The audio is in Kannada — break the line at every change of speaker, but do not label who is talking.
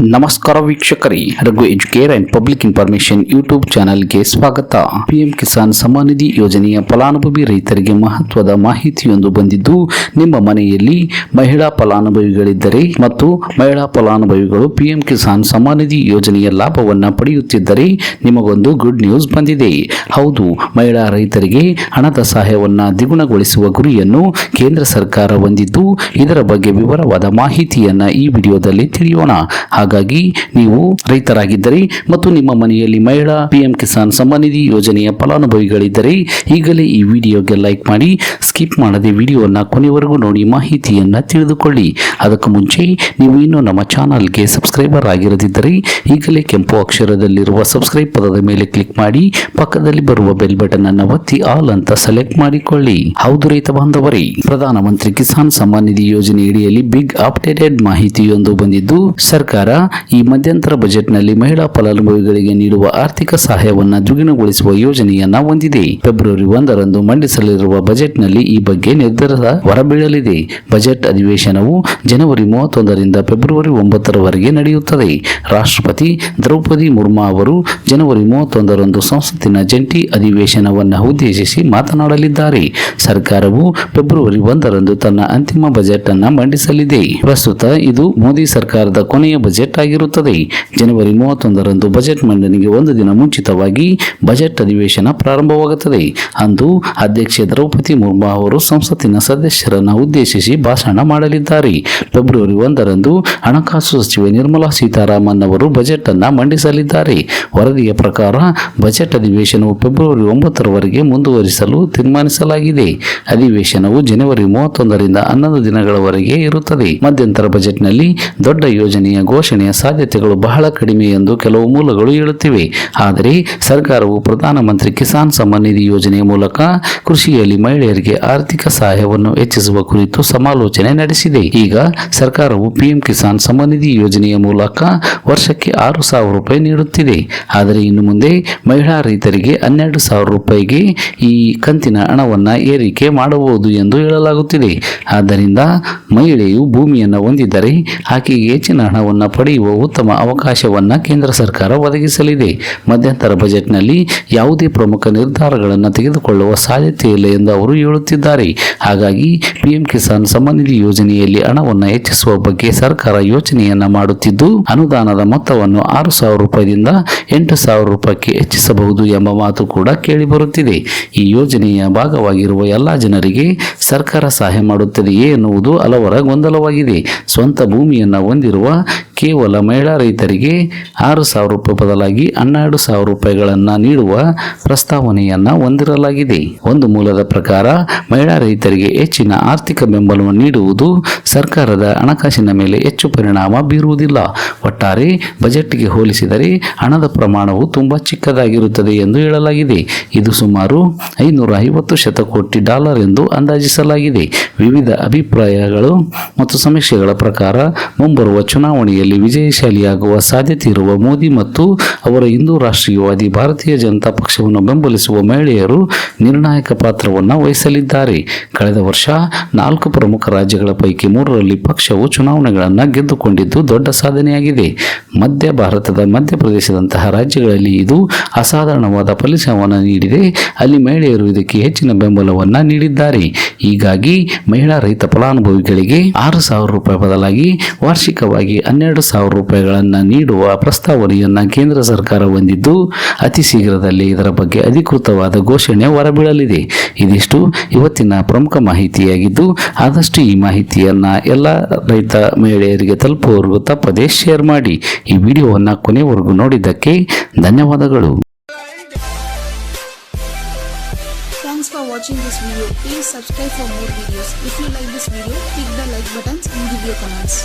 ನಮಸ್ಕಾರ ವೀಕ್ಷಕರೇ, Raghu educare and public information YouTube ಚಾನೆಲ್ಗೆ ಸ್ವಾಗತ. ಪಿಎಂ ಕಿಸಾನ್ ಸಮ್ಮಾನ್ ನಿಧಿ ಯೋಜನೆಯ ಫಲಾನುಭವಿ ರೈತರಿಗೆ ಮಹತ್ವದ ಮಾಹಿತಿಯೊಂದು ಬಂದಿದ್ದು, ನಿಮ್ಮ ಮನೆಯಲ್ಲಿ ಮಹಿಳಾ ಫಲಾನುಭವಿಗಳಿದ್ದರೆ ಮತ್ತು ಮಹಿಳಾ ಫಲಾನುಭವಿಗಳು ಪಿಎಂ ಕಿಸಾನ್ ಸಮ್ಮಾನ್ ನಿಧಿ ಯೋಜನೆಯ ಲಾಭವನ್ನು ಪಡೆಯುತ್ತಿದ್ದರೆ ನಿಮಗೊಂದು ಗುಡ್ ನ್ಯೂಸ್ ಬಂದಿದೆ. ಹೌದು, ಮಹಿಳಾ ರೈತರಿಗೆ ಹಣದ ಸಹಾಯವನ್ನು ದ್ವಿಗುಣಗೊಳಿಸುವ ಗುರಿಯನ್ನು ಕೇಂದ್ರ ಸರ್ಕಾರ ಹೊಂದಿದ್ದು, ಇದರ ಬಗ್ಗೆ ವಿವರವಾದ ಮಾಹಿತಿಯನ್ನು ಈ ವಿಡಿಯೋದಲ್ಲಿ ತಿಳಿಯೋಣ. ಹಾಗಾಗಿ ನೀವು ರೈತರಾಗಿದ್ದರೆ ಮತ್ತು ನಿಮ್ಮ ಮನೆಯಲ್ಲಿ ಮಹಿಳಾ ಪಿಎಂ ಕಿಸಾನ್ ಸಮ್ಮಾನ್ ನಿಧಿ ಯೋಜನೆಯ ಫಲಾನುಭವಿಗಳಿದ್ದರೆ ಈಗಲೇ ಈ ವಿಡಿಯೋಗೆ ಲೈಕ್ ಮಾಡಿ, ಸ್ಕಿಪ್ ಮಾಡದೆ ವಿಡಿಯೋನ ಕೊನೆವರೆಗೂ ನೋಡಿ ಮಾಹಿತಿಯನ್ನ ತಿಳಿದುಕೊಳ್ಳಿ. ಅದಕ್ಕೂ ಮುಂಚೆ ನೀವು ಇನ್ನೂ ನಮ್ಮ ಚಾನಲ್ಗೆ ಸಬ್ಸ್ಕ್ರೈಬರ್ ಆಗಿರದಿದ್ದರೆ ಈಗಲೇ ಕೆಂಪು ಅಕ್ಷರದಲ್ಲಿರುವ ಸಬ್ಸ್ಕ್ರೈಬ್ ಪದದ ಮೇಲೆ ಕ್ಲಿಕ್ ಮಾಡಿ, ಪಕ್ಕದಲ್ಲಿ ಬರುವ ಬೆಲ್ ಬಟನ್ ಅನ್ನು ಒತ್ತಿ ಆಲ್ ಅಂತ ಸೆಲೆಕ್ಟ್ ಮಾಡಿಕೊಳ್ಳಿ. ಹೌದು ರೈತ ಬಾಂಧವರೇ, ಪ್ರಧಾನಮಂತ್ರಿ ಕಿಸಾನ್ ಸಮ್ಮಾನ್ ನಿಧಿ ಯೋಜನೆ ಅಡಿಯಲ್ಲಿ ಬಿಗ್ ಅಪ್ಡೇಟೆಡ್ ಮಾಹಿತಿಯೊಂದು ಬಂದಿದ್ದು, ಸರ್ಕಾರ ಈ ಮಧ್ಯಂತರ ಬಜೆಟ್ನಲ್ಲಿ ಮಹಿಳಾ ಫಲಾನುಭವಿಗಳಿಗೆ ನೀಡುವ ಆರ್ಥಿಕ ಸಹಾಯವನ್ನು ದ್ವಿಗುಣಗೊಳಿಸುವ ಯೋಜನೆಯನ್ನ ಹೊಂದಿದೆ. ಫೆಬ್ರವರಿ ಒಂದರಂದು ಮಂಡಿಸಲಿರುವ ಬಜೆಟ್ನಲ್ಲಿ ಈ ಬಗ್ಗೆ ನಿರ್ಧಾರ ಹೊರಬೀಳಲಿದೆ. ಬಜೆಟ್ ಅಧಿವೇಶನವು ಜನವರಿ ಮೂವತ್ತೊಂದರಿಂದ ಫೆಬ್ರವರಿ ಒಂಬತ್ತರವರೆಗೆ ನಡೆಯುತ್ತದೆ. ರಾಷ್ಟ್ರಪತಿ ದ್ರೌಪದಿ ಮುರ್ಮಾ ಅವರು ಜನವರಿ ಮೂವತ್ತೊಂದರಂದು ಸಂಸತ್ತಿನ ಜಂಟಿ ಅಧಿವೇಶನವನ್ನು ಉದ್ದೇಶಿಸಿ ಮಾತನಾಡಲಿದ್ದಾರೆ. ಸರ್ಕಾರವು ಫೆಬ್ರವರಿ ಒಂದರಂದು ತನ್ನ ಅಂತಿಮ ಬಜೆಟ್ ಅನ್ನು ಮಂಡಿಸಲಿದೆ. ಪ್ರಸ್ತುತ ಇದು ಮೋದಿ ಸರ್ಕಾರದ ಕೊನೆಯ ಬಜೆಟ್ ಆಗಿರುತ್ತದೆ ಜನವರಿ ಮೂವತ್ತೊಂದರಂದು ಬಜೆಟ್ ಮಂಡನೆಗೆ ಒಂದು ದಿನ ಮುಂಚಿತವಾಗಿ ಬಜೆಟ್ ಅಧಿವೇಶನ ಪ್ರಾರಂಭವಾಗುತ್ತದೆ. ಅಂದು ಅಧ್ಯಕ್ಷೆ ದ್ರೌಪದಿ ಮುರ್ಮು ಅವರು ಸಂಸತ್ತಿನ ಸದಸ್ಯರನ್ನು ಉದ್ದೇಶಿಸಿ ಭಾಷಣ ಮಾಡಲಿದ್ದಾರೆ. ಫೆಬ್ರವರಿ ಒಂದರಂದು ಹಣಕಾಸು ಸಚಿವೆ ನಿರ್ಮಲಾ ಸೀತಾರಾಮನ್ ಅವರು ಬಜೆಟ್ ಅನ್ನು ಮಂಡಿಸಲಿದ್ದಾರೆ. ವರದಿಯ ಪ್ರಕಾರ ಬಜೆಟ್ ಅಧಿವೇಶನವು ಫೆಬ್ರವರಿ ಒಂಬತ್ತರವರೆಗೆ ಮುಂದುವರಿಸಲು ತೀರ್ಮಾನಿಸಲಾಗಿದೆ. ಅಧಿವೇಶನವು ಜನವರಿ ಮೂವತ್ತೊಂದರಿಂದ ಹನ್ನೊಂದು ದಿನಗಳವರೆಗೆ ಇರುತ್ತದೆ. ಮಧ್ಯಂತರ ಬಜೆಟ್ನಲ್ಲಿ ದೊಡ್ಡ ಯೋಜನೆಯ ಘೋಷಣೆಯ ಸಾಧ್ಯತೆಗಳು ಬಹಳ ಕಡಿಮೆ ಎಂದು ಕೆಲವು ಮೂಲಗಳು ಹೇಳುತ್ತಿವೆ. ಆದರೆ ಸರ್ಕಾರವು ಪ್ರಧಾನಮಂತ್ರಿ ಕಿಸಾನ್ ಸಮ್ಮಾನ್ ನಿಧಿ ಯೋಜನೆಯ ಮೂಲಕ ಕೃಷಿಯಲ್ಲಿ ಮಹಿಳೆಯರಿಗೆ ಆರ್ಥಿಕ ಸಹಾಯವನ್ನು ಹೆಚ್ಚಿಸುವ ಕುರಿತು ಸಮಾಲೋಚನೆ ನಡೆಸಿದೆ. ಈಗ ಸರ್ಕಾರವು ಪಿಎಂ ಕಿಸಾನ್ ಸಮ್ಮಾನ್ ನಿಧಿ ಯೋಜನೆಯ ಮೂಲಕ ವರ್ಷಕ್ಕೆ ಆರು ಸಾವಿರ ರೂಪಾಯಿ ನೀಡುತ್ತಿದೆ. ಆದರೆ ಇನ್ನು ಮುಂದೆ ಮಹಿಳಾ ರೈತರಿಗೆ ಹನ್ನೆರಡು ಸಾವಿರ ರೂಪಾಯಿಗೆ ಈ ಕಂತಿನ ಹಣವನ್ನು ಏರಿಕೆ ಮಾಡಬಹುದು ಎಂದು ಹೇಳಲಾಗುತ್ತಿದೆ. ಆದ್ದರಿಂದ ಮಹಿಳೆಯು ಭೂಮಿಯನ್ನು ಹೊಂದಿದ್ದರೆ ಆಕೆಗೆ ಹೆಚ್ಚಿನ ಹಣವನ್ನು ಪಡೆಯುವ ಉತ್ತಮ ಅವಕಾಶವನ್ನು ಕೇಂದ್ರ ಸರ್ಕಾರ ಒದಗಿಸಲಿದೆ. ಮಧ್ಯಂತರ ಬಜೆಟ್ನಲ್ಲಿ ಯಾವುದೇ ಪ್ರಮುಖ ನಿರ್ಧಾರಗಳನ್ನು ತೆಗೆದುಕೊಳ್ಳುವ ಸಾಧ್ಯತೆ ಇಲ್ಲ ಎಂದು ಅವರು ಹೇಳುತ್ತಿದ್ದಾರೆ. ಹಾಗಾಗಿ ಪಿಎಂ ಕಿಸಾನ್ ಸಮನ್ನಿಧಿ ನಿಧಿ ಯೋಜನೆಯಲ್ಲಿ ಹಣವನ್ನು ಹೆಚ್ಚಿಸುವ ಬಗ್ಗೆ ಸರ್ಕಾರ ಯೋಚನೆಯನ್ನು ಮಾಡುತ್ತಿದ್ದು, ಅನುದಾನದ ಮೊತ್ತವನ್ನು ಆರು ಸಾವಿರ ರೂಪಾಯಿದಿಂದ ಎಂಟು ಸಾವಿರ ರೂಪಾಯಿಗೆ ಹೆಚ್ಚಿಸಬಹುದು ಎಂಬ ಮಾತು ಕೂಡ ಕೇಳಿಬರುತ್ತಿದೆ. ಈ ಯೋಜನೆಯ ಭಾಗವಾಗಿರುವ ಎಲ್ಲ ಜನರಿಗೆ ಸರ್ಕಾರ ಸಹಾಯ ಮಾಡುತ್ತದೆಯೇ ಎನ್ನುವುದು ಹಲವರ ಗೊಂದಲವಾಗಿದೆ. ಸ್ವಂತ ಭೂಮಿಯನ್ನು ಹೊಂದಿರುವ ಕೇವಲ ಮಹಿಳಾ ರೈತರಿಗೆ ಆರು ಸಾವಿರ ರೂಪಾಯಿ ಬದಲಾಗಿ ಹನ್ನೆರಡು ಸಾವಿರ ರೂಪಾಯಿಗಳನ್ನು ನೀಡುವ ಪ್ರಸ್ತಾವನೆಯನ್ನು ಹೊಂದಿರಲಾಗಿದೆ. ಒಂದು ಮೂಲದ ಪ್ರಕಾರ ಮಹಿಳಾ ರೈತರಿಗೆ ಹೆಚ್ಚಿನ ಆರ್ಥಿಕ ಬೆಂಬಲವನ್ನು ನೀಡುವುದು ಸರ್ಕಾರದ ಹಣಕಾಸಿನ ಮೇಲೆ ಹೆಚ್ಚು ಪರಿಣಾಮ ಬೀರುವುದಿಲ್ಲ. ಒಟ್ಟಾರೆ ಬಜೆಟ್ಗೆ ಹೋಲಿಸಿದರೆ ಹಣದ ಪ್ರಮಾಣವು ತುಂಬಾ ಚಿಕ್ಕದಾಗಿರುತ್ತದೆ ಎಂದು ಹೇಳಲಾಗಿದೆ. ಇದು ಸುಮಾರು ಐನೂರ ಐವತ್ತು ಶತಕೋಟಿ ಡಾಲರ್ ಎಂದು ಅಂದಾಜಿಸಲಾಗಿದೆ. ವಿವಿಧ ಅಭಿಪ್ರಾಯಗಳು ಮತ್ತು ಸಮೀಕ್ಷೆಗಳ ಪ್ರಕಾರ ಮುಂಬರುವ ಚುನಾವಣೆಯಲ್ಲಿ ವಿಜಯಶಾಲಿಯಾಗುವ ಸಾಧ್ಯತೆ ಇರುವ ಮೋದಿ ಮತ್ತು ಅವರ ಹಿಂದೂ ರಾಷ್ಟ್ರೀಯವಾದಿ ಭಾರತೀಯ ಜನತಾ ಪಕ್ಷವನ್ನು ಬೆಂಬಲಿಸುವ ಮಹಿಳೆಯರು ನಿರ್ಣಾಯಕ ಪಾತ್ರವನ್ನು ವಹಿಸಲಿದ್ದಾರೆ. ಕಳೆದ ವರ್ಷ ನಾಲ್ಕು ಪ್ರಮುಖ ರಾಜ್ಯಗಳ ಪೈಕಿ ಮೂರರಲ್ಲಿ ಪಕ್ಷವು ಚುನಾವಣೆಗಳನ್ನು ಗೆದ್ದುಕೊಂಡಿದ್ದು ದೊಡ್ಡ ಸಾಧನೆಯಾಗಿದೆ. ಮಧ್ಯ ಭಾರತದ ಮಧ್ಯಪ್ರದೇಶದಂತಹ ರಾಜ್ಯಗಳಲ್ಲಿ ಇದು ಅಸಾಧಾರಣವಾದ ಫಲಿತಾಂಶವನ್ನು ನೀಡಿದೆ. ಅಲ್ಲಿ ಮಹಿಳೆಯರು ಇದಕ್ಕೆ ಹೆಚ್ಚಿನ ಬೆಂಬಲವನ್ನು ನೀಡಿದ್ದಾರೆ. ಹೀಗಾಗಿ ಮಹಿಳಾ ರೈತ ಫಲಾನುಭವಿಗಳಿಗೆ ಆರು ಸಾವಿರ ರೂಪಾಯಿ ಬದಲಾಗಿ ವಾರ್ಷಿಕವಾಗಿ ಹನ್ನೆರಡು ಸಾವಿರ ರೂಪಾಯಿಗಳನ್ನು ನೀಡುವ ಪ್ರಸ್ತಾವನೆಯನ್ನು ಕೇಂದ್ರ ಸರ್ಕಾರ ಹೊಂದಿದ್ದು ಅತಿ ಶೀಘ್ರದಲ್ಲಿ ಇದರ ಬಗ್ಗೆ ಅಧಿಕೃತವಾದ ಘೋಷಣೆ ಹೊರಬೀಳಲಿದೆ ಇದಿಷ್ಟು ಇವತ್ತಿನ ಪ್ರಮುಖ ಮಾಹಿತಿಯಾಗಿದ್ದು ಆದಷ್ಟು ಈ ಮಾಹಿತಿಯನ್ನು ಎಲ್ಲ ರೈತ ಮಹಿಳೆಯರಿಗೆ ತಲುಪುವವರೆಗೂ ತಪ್ಪದೇ ಶೇರ್ ಮಾಡಿ ಈ ವಿಡಿಯೋವನ್ನು ಕೊನೆವರೆಗೂ ನೋಡಿದ್ದಕ್ಕೆ ಧನ್ಯವಾದಗಳು
Thanks for watching this video. Please subscribe for more videos. If you like this video, click the like buttons and give your comments.